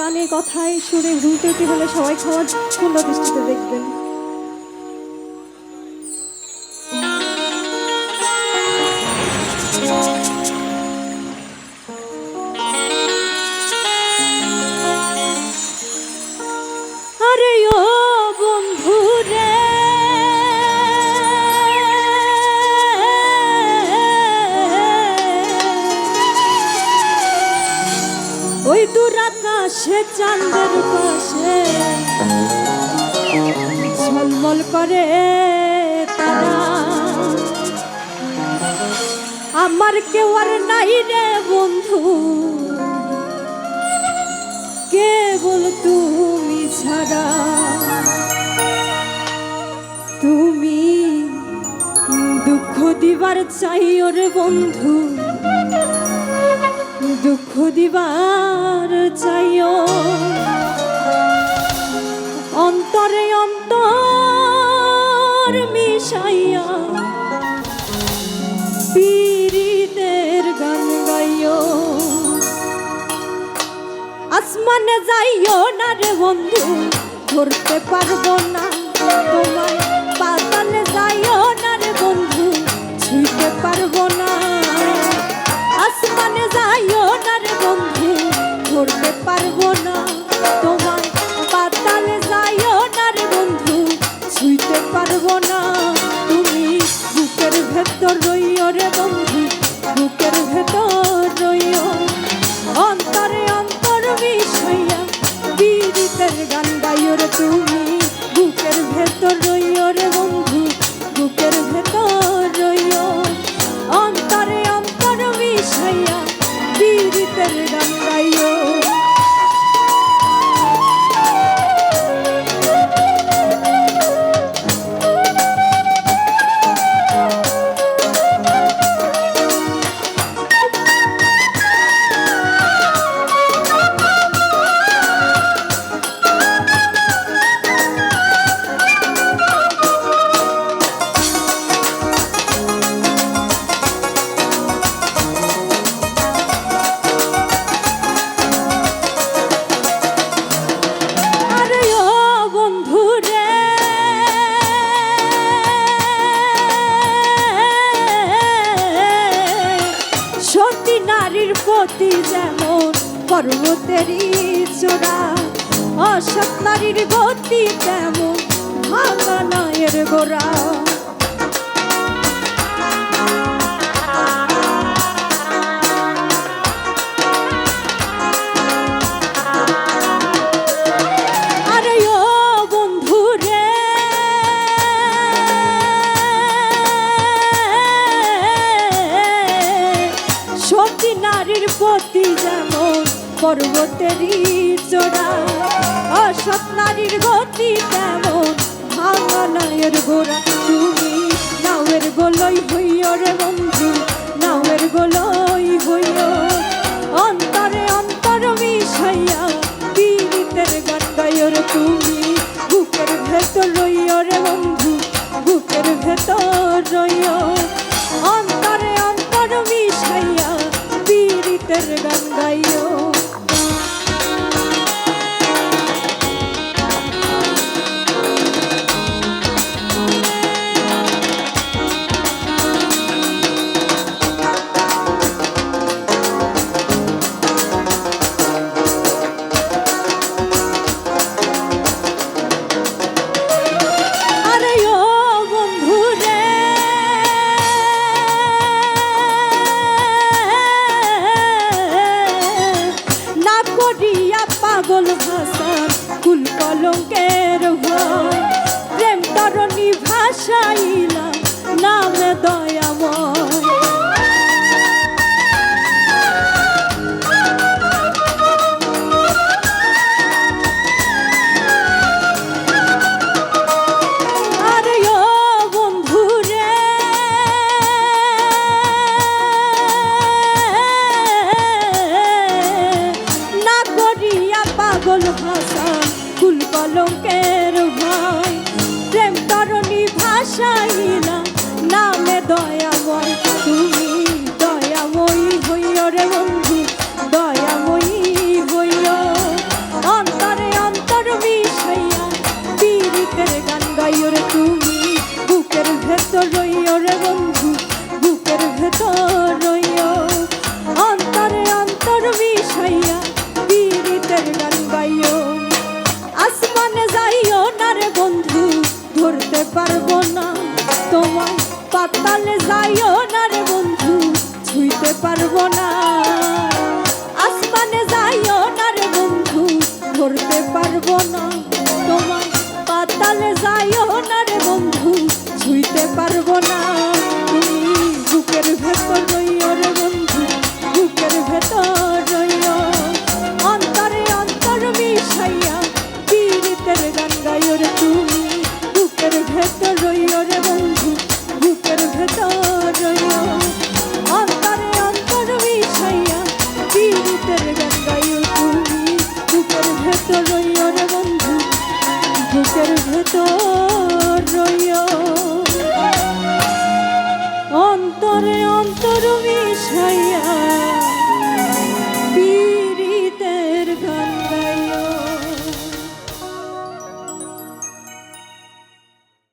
গানে কথায় সুরে ভুল ত্রুটি হলে সবাই খাওয়ার সুন্দর দৃষ্টিতে দেখবেন। আকাশে চাঁদের পাশে। ঝলমল করে তারা। আমার কেউ আর নাই রে বন্ধু। কেবল তুমি ছাড়া। তুমি দুঃখ দিবার চাই ওরে বন্ধু। দুঃখ দিবার চাইও আসমানে যাইও না রে বন্ধু, ধরতে পারব না। তোমায় পাতালে যাইও না রে বন্ধু ছুঁইতে পারব না। আসমানে যাইও না রে বন্ধু, ধরতে পারব না। তোমায় পাতালে যাইও না রে বন্ধু ছুঁইতে পারব না। তুমি বুকের ভেতর রইও রে বন্ধু, বুকের ভেতর রইও। অন্তরে অন্তর বিষয়া পীড়িতের গান গাইও রে তুমি প্রতি যেমন পর্বতেরই চোরা অসৎ নারীর গতি তেমন ভাঙা নয়ের গোড়া। নারীর প্রতি যেমন পর্বতেরই চোরা অসৎ নারীর গতি তেমন ভাঙা নয়ের গোড়া। তুমি নাওয়ের গোলই হইও রে বন্ধু, নাওয়ের গোলই হইও। অন্তরে অন্তর মিশাইয়া পীড়িতের গান তুমি বুকের ভেতর রইও রে বন্ধু, বুকের ভেতর রইও। অন্তরে পাগল হাসান কুল কলঙ্কের পারব না। আসমানে যাইও না রে বন্ধু, ধরতে পারব না। তোমার পাতালে যাইও না রে বন্ধু, ছুঁইতে পারব না। অন্তরে অন্তর মিশাইয়া